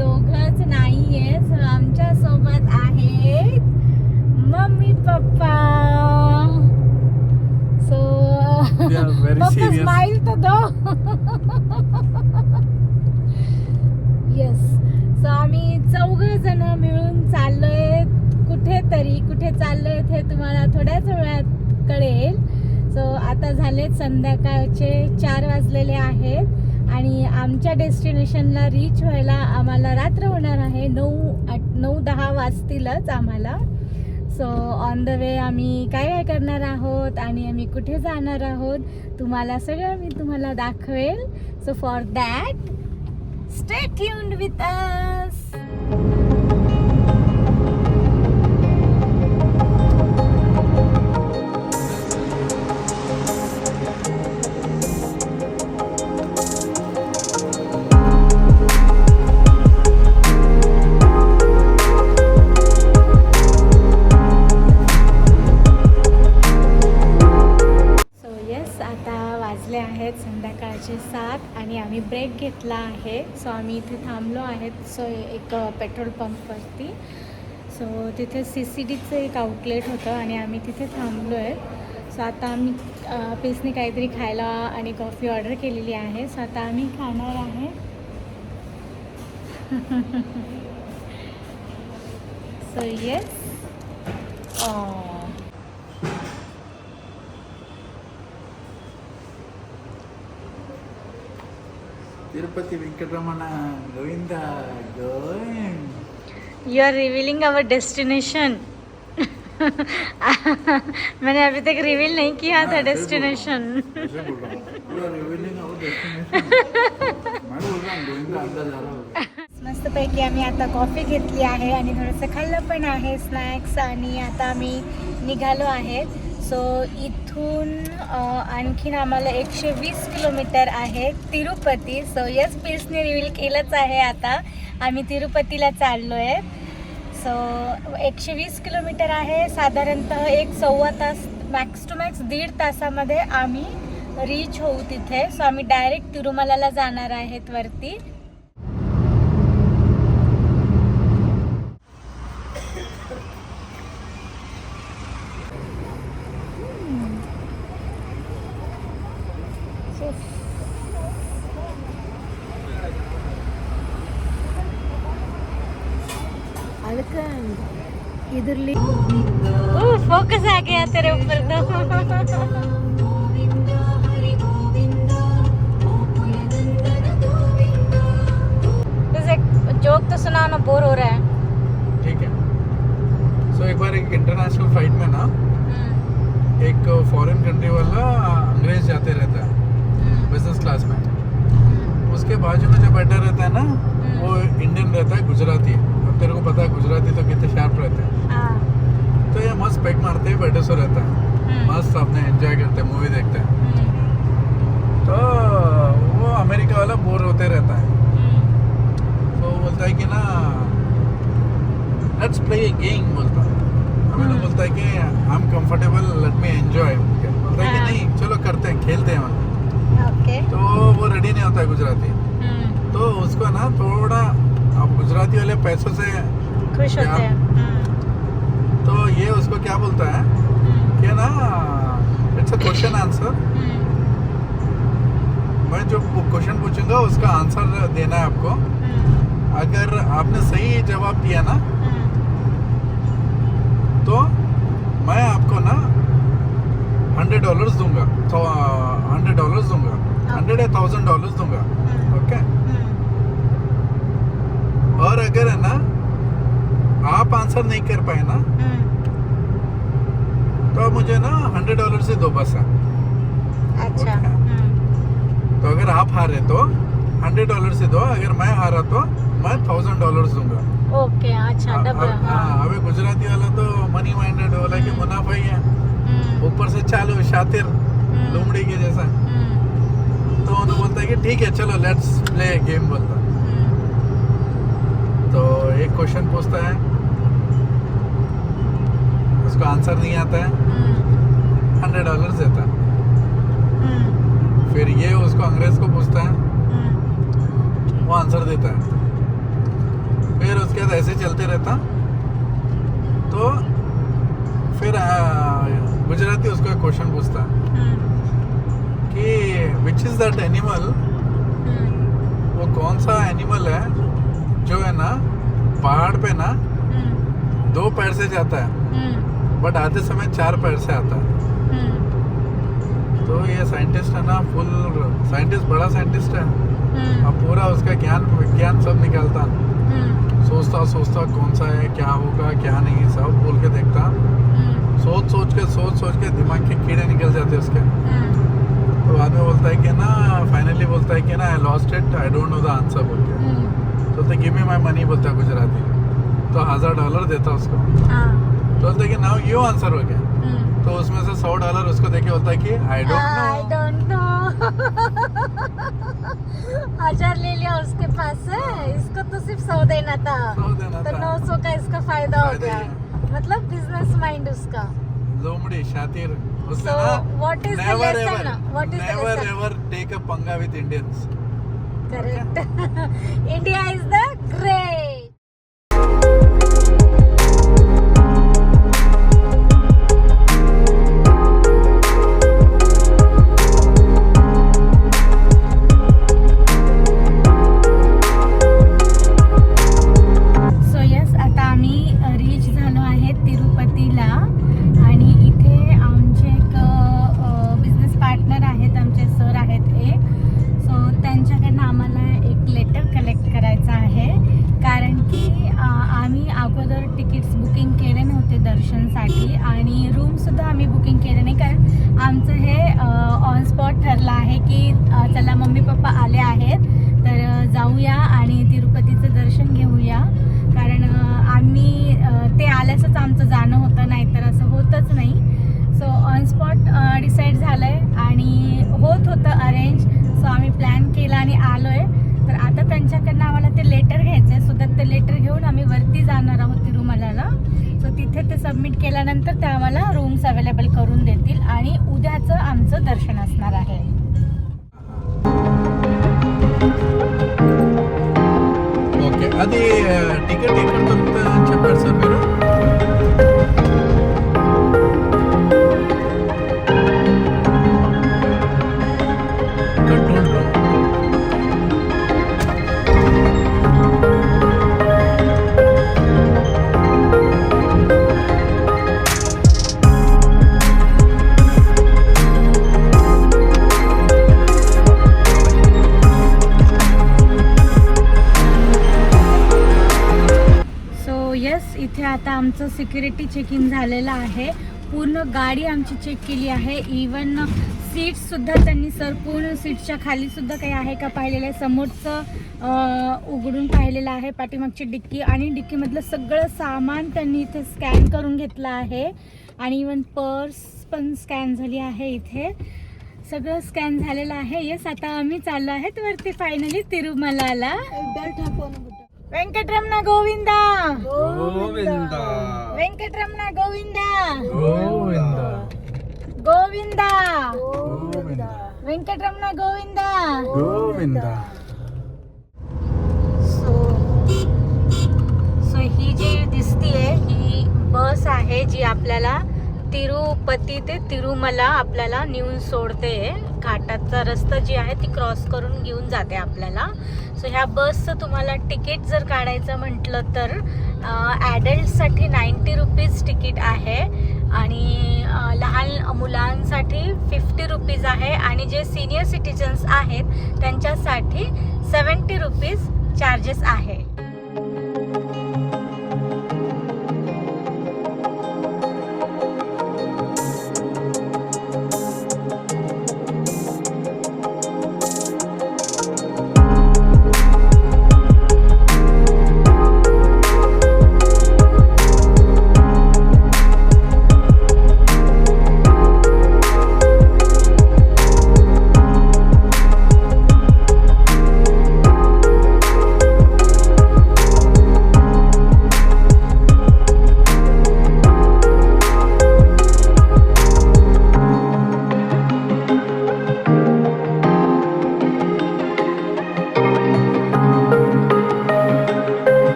दोघच नाहीये आमच्यासोबत आहेत मम्मी पप्पा. सो पप्पा स्माइल तर दो. येस सो आम्ही चौघ जण मिळून चाललोय. कुठेतरी कुठे चाललोय हे तुम्हाला थोड्याच वेळात कळेल. सो आता झालेत संध्याकाळचे चार वाजलेले आहेत. आणि आमच्या डेस्टिनेशनला रीच व्हायला आम्हाला रात्र होणार आहे नऊ आठ नऊ दहा वाजतीलच आम्हाला. सो ऑन द वे आम्ही काय काय करणार आहोत आणि आम्ही कुठे जाणार आहोत तुम्हाला सगळं मी तुम्हाला दाखवेल. So for that stay tuned with us घेतला आहे. सो आम्ही इथे थांबलो आहेत. सो एक पेट्रोल पंपवरती सो तिथे सी सी डीचं एक आउटलेट होतं आणि आम्ही तिथे थांबलो आहे सो आता आम्ही पेसने काहीतरी खायला आणि कॉफी ऑर्डर केलेली आहे. सो आता आम्ही खाणार आहे. So yes oh. Tirupati Venkataramana Govinda Govinda you are revealing our destination मैंने अभी तक रिवील नहीं किया था डेस्टिनेशन मस्तपैकी आम्ही आता कॉफी घेतली आहे आणि थोडंसं खाल्लं पण आहे स्नॅक्स आणि आता आम्ही निघालो आहे. सो इथून आणखीन आम्हाला एकशे वीस किलोमीटर आहे तिरुपती. सो यस पीसने रिव्हील केलंच आहे आता. आम्ही तिरुपतीला चाललो आहे सो एकशे वीस किलोमीटर आहे. साधारणतः एक सव्वा तास मॅक्स टू मॅक्स दीड तासामध्ये आम्ही रीच होऊ तिथे. सो आम्ही डायरेक्ट तिरुमलाला जाणार आहेत वरती. इधरली फोकस आ गया तेरे ऊपर तो। जोक तो सुना ना बोर हो रहा है। ठीक है। सो एक बार एक इंटरनेशनल फ़्लाइट में ना हम्म, एक फॉरेन कंट्री वाला अंग्रेज़ जाते रहता है हम्म, बिज़नेस क्लास में। हम्म, उसके बाजू में जो बैठा रहता है ना वो इंडियन रहता है गुजराती तेरे को पता है गुजराती तो कितने शार्प रहते हैं। हाँ, तो ये मस्त पैक मारते हैं बैठे सो रहता है। हम्म, मस्त अपने एंजॉय करते हैं मूवी देखते हैं। हम्म, तो वो अमेरिका वाला बोर होते रहता है। हम्म, तो बोलता है कि ना लेट्स प्ले गेम बोलता है। हमें तो। बोलता है कि I am comfortable let me enjoy बोलता है कि हाँ। नहीं चलो करते हैं खेलते हैं तो वो रेडी नहीं होता है गुजराती। तो उसको ना थोड़ा गुजराती वाले पैसों से खुश होते हैं। हम्म, तो ये उसको क्या बोलता है? हम्म, कि ना? इट्स अ क्वेश्चन आंसर मैं जो क्वेश्चन पूछूँगा उसका आंसर देना है आपको। हम्म, अगर आपने सही जवाब दिया ना तो मैं आपको ना हंड्रेड डॉलर्स दूँगा। तो हंड्रेड डॉलर्स दूँगा। हंड्रेड या थाउज़ेंड डॉलर्स दूँगा। ओके? और अगर है ना आप आंसर नहीं कर पाए ना तो आप मुझे ना हंड्रेड डॉलर से दो बस है अच्छा तो अगर आप हारे तो हंड्रेड डॉलर से दो अगर मैं हारा तो मैं थाउज़ेंड डॉलर्स दूँगा ओके अच्छा डबल हाँ अभी गुजराती वाला तो मनी माइंडेड वाला कि. मुनाफा ही है ऊपर से चालू शातिर लोमड़ी के जैसा तो उन्होंने बोलता है कि ठीक है चलो लेट्स प्ले गेम बोलता एक क्वेश्चन पूछता है। उसको आंसर नहीं आता है। हंड्रेड डॉलर देता है। फिर ये उसको अंग्रेज़ को पूछता है। वो आंसर देता है। फिर उसके बाद ऐसे चलते रहता। तो फिर गुजराती उसको एक क्वेश्चन पूछता कि विच इज़ दैट एनिमल वो कौन सा एनिमल है जो है ना पहाड़ पे ना दो पैर से जाता है बट आते समय चार पैर से आता है। तो ये साइंटिस्ट है ना फुल साइंटिस्ट बड़ा साइंटिस्ट है। अब पूरा उसका ज्ञान विज्ञान सब निकालता। सोचता सोचता कौन सा है क्या होगा क्या नहीं सब बोल के देखता। सोच सोच के सोच सोच के दिमाग के कीड़े निकल जाते उसके। तो बाद में बोलता है कि ना फाइनली बोलता है कि ना I lost it I don't know the answer बोल के। बोलते गिव मी माई मनी बोलता गुजराती। तो हज़ार डॉलर देता उसको। तो बोलता कि नाउ यू आंसर हो गया। तो उसमें से सौ डॉलर उसको देके बोलता कि I I don't know don't know हज़ार ले लिया उसके पास से। इसको तो सिर्फ़ सौ देना था। सौ देना तो। नौ सौ का इसका फ़ायदा हो गया। मतलब बिज़नेस माइंड उसका। लोमड़ी शातिर। उसने So, ना what is the never lesson? ever What is the never ever take a पंगा with Indians correct India is the great आणि रूमसुद्धा आम्ही बुकिंग केले नाही. कारण आमचं हे ऑन स्पॉट ठरलं आहे की चला मम्मी पप्पा आले आहेत तर जाऊया आणि तिरुपतीचं दर्शन घेऊया. कारण आम्ही ते आल्यासंच आमचं जाणं होतं नाहीतर असं होतच नाही. सो ऑन स्पॉट डिसाईड झालं आहे आणि होत होतं अरेंज सो आम्ही प्लॅन केला आणि आलो आहे तर आता त्यांच्याकडनं आम्हाला ते लेटर घ्यायचं आहे सो दॅट ते लेटर घेऊन आम्ही वरती जाणार आहोत तिरुमलाला त्यानंतर त्या आम्हाला रूम्स अवेलेबल करून देतील आणि उद्याचं आमचं दर्शन असणार आहे. ओके आधी तिकीट सिक्युरिटी चेक इन झालेलं आहे. पूर्ण गाडी आमची चेक केली आहे. इवन सीट्ससुद्धा त्यांनी सर पूर्ण सीटच्या खालीसुद्धा काही आहे का पाहिलेलं आहे? समोरचं उघडून पाहिलेलं आहे पाठीमागची डिक्की आणि डिक्कीमधलं सगळं सामान त्यांनी इथे स्कॅन करून घेतलं आहे. आणि इवन पर्स पण स्कॅन झाली आहे इथे. सगळं स्कॅन झालेलं आहे. येस आता आम्ही चाललो आहेत वरती फायनली तिरुमलाला. వెంకటరమణ గోవింద గోవింద వెంకటరమణ గోవింద గోవింద గోవింద గోవింద వెంకటరమణ గోవింద గోవింద सो सो ही जी दिसतीये ही बस आहे जी आपल्याला तिरुपती ते तिरुमला आपल्याला नेऊन सोडते घाटाचा रस्ता जी आहे ती क्रॉस करून घेऊन जाते आपल्याला. सो ह्या बसचं तुम्हाला तिकीट जर काढायचं म्हटलं तर ॲडल्टसाठी नाईंटी रुपीज तिकीट आहे आणि लहान मुलांसाठी फिफ्टी रुपीज आहे आणि जे सिनियर सिटीजन्स आहेत त्यांच्यासाठी सेवन्टी रुपीज चार्जेस आहे.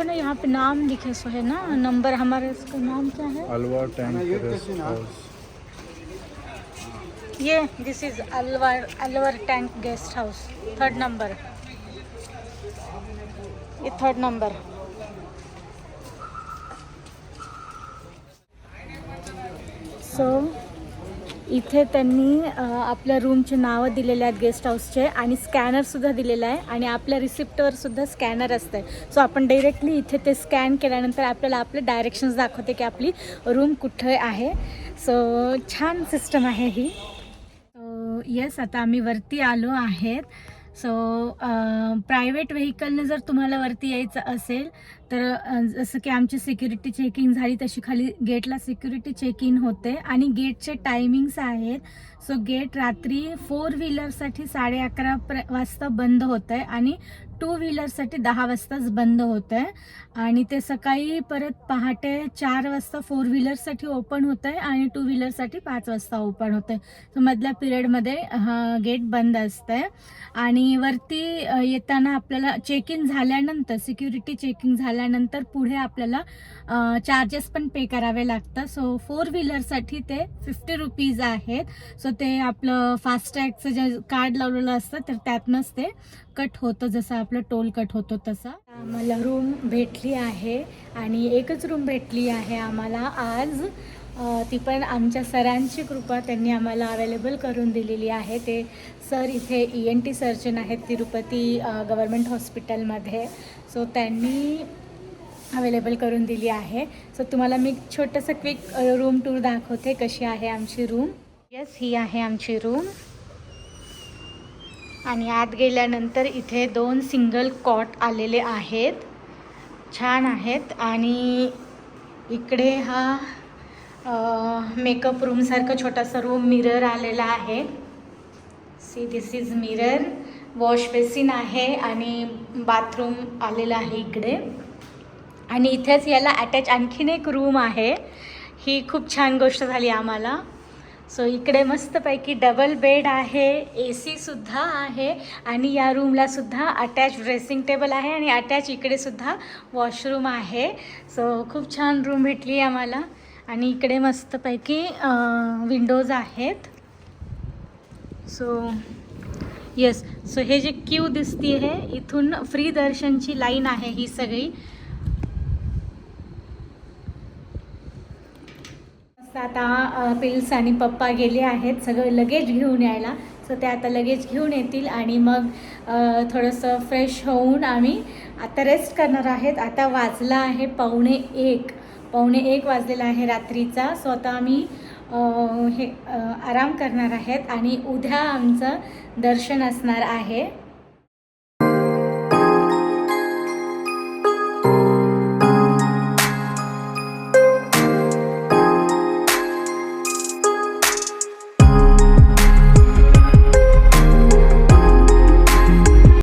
देखो ना यहाँ पे नाम लिखे सो है ना नंबर हमारे इसका नाम क्या है? अलवा टैंक ये this is Alwar Alwar tank guest house third number ये थर्ड नंबर सो इथे त्यांनी आपल्या रूमचे नावं दिलेले आहेत गेस्ट हाऊसचे आणि स्कॅनरसुद्धा दिलेला आहे आणि आपल्या रिसिप्टवर सुद्धा स्कॅनर असतं सो आपण डायरेक्टली इथे ते स्कॅन केल्यानंतर आपल्याला आपले डायरेक्शन्स दाखवते की आपली रूम कुठे आहे. सो छान सिस्टम आहे ही. येस आता आम्ही वरती आलो आहेत. सो प्रायव्हेट व्हेकलनं जर तुम्हाला वरती यायचं असेल तर जसं की आमची सिक्युरिटी चेकिंग झाली तशी खाली गेटला सिक्युरिटी चेक इन होते. आणि गेटचे टायमिंग्स आहेत सो गेट रात्री फोर व्हीलरसाठी साडे अकरा प्र वाजता बंद होतं आहे आणि टू व्हीलरसाठी दहा वाजताच बंद होतं आहे आणि ते सकाळी परत पहाटे चार वाजता फोर व्हीलरसाठी ओपन होतं आहे आणि टू व्हीलरसाठी पाच वाजता ओपन होतं आहे सो मधल्या पिरियडमध्ये गेट बंद असतं आहे आणि वरती येताना आपल्याला चेक इन झाल्यानंतर सिक्युरिटी चेकिंग झाल्यानंतर पुढे आपल्याला चार्जेस पण पे करावे लागतात. सो फोर व्हीलरसाठी ते फिफ्टी रुपीज आहेत. सो ते आपलं फास्टॅगचं जे कार्ड लावलेलं असतं तर त्यातनंच ते कट होतं जसं आपलं टोल कट होतो तसं. आम्हाला रूम भेटली आहे आणि एकच रूम भेटली आहे आम्हाला आज. ती पण आमच्या सरांची कृपा त्यांनी आम्हाला अवेलेबल करून दिलेली आहे. ते सर इथे ई एन टी सर्जन आहेत तिरुपती गव्हर्मेंट हॉस्पिटलमध्ये सो त्यांनी अवेलेबल करून दिली आहे. सो तुम्हाला मी छोटंसं क्विक रूम टूर दाखवते कशी आहे आमची रूम यस ही आहे आमची रूम आणि आत गेल्यानंतर इथे दोन सिंगल कॉट आलेले आहेत. छान आहेत. आणि इकडे हा मेकअप रूमसारखं छोटासा रूम मिरर आलेला आहे. See this is mirror wash basin आहे आणि बाथरूम आलेला आहे इकडे. आणि इथेच याला अटॅच आणखीन एक रूम आहे. ही खूप छान गोष्ट झाली आम्हाला. सो इकडे मस्तपैकी डबल बेड आहे ए सीसुद्धा आहे आणि या रूमलासुद्धा अटॅच ड्रेसिंग टेबल आहे आणि अटॅच इकडे सुद्धा वॉशरूम आहे. सो खूप छान रूम भेटली आम्हाला. आणि इकडे मस्तपैकी विंडोज आहेत. सो येस सो हे जे क्यू दिसती आहे इथून फ्री दर्शनची लाईन आहे ही सगळी. आता पिल्स आणि पप्पा गेले आहेत सगळं लगेज घेऊन यायला. सो ते आता लगेज घेऊन येतील आणि मग थोडंसं फ्रेश होऊन आम्ही आता रेस्ट करणार आहेत. आता वाजला आहे पावणे एक. पावणे एक वाजलेला आहे रात्रीचा. सो आता आम्ही हे आराम करणार आहेत आणि उद्या आमचं दर्शन असणार आहे.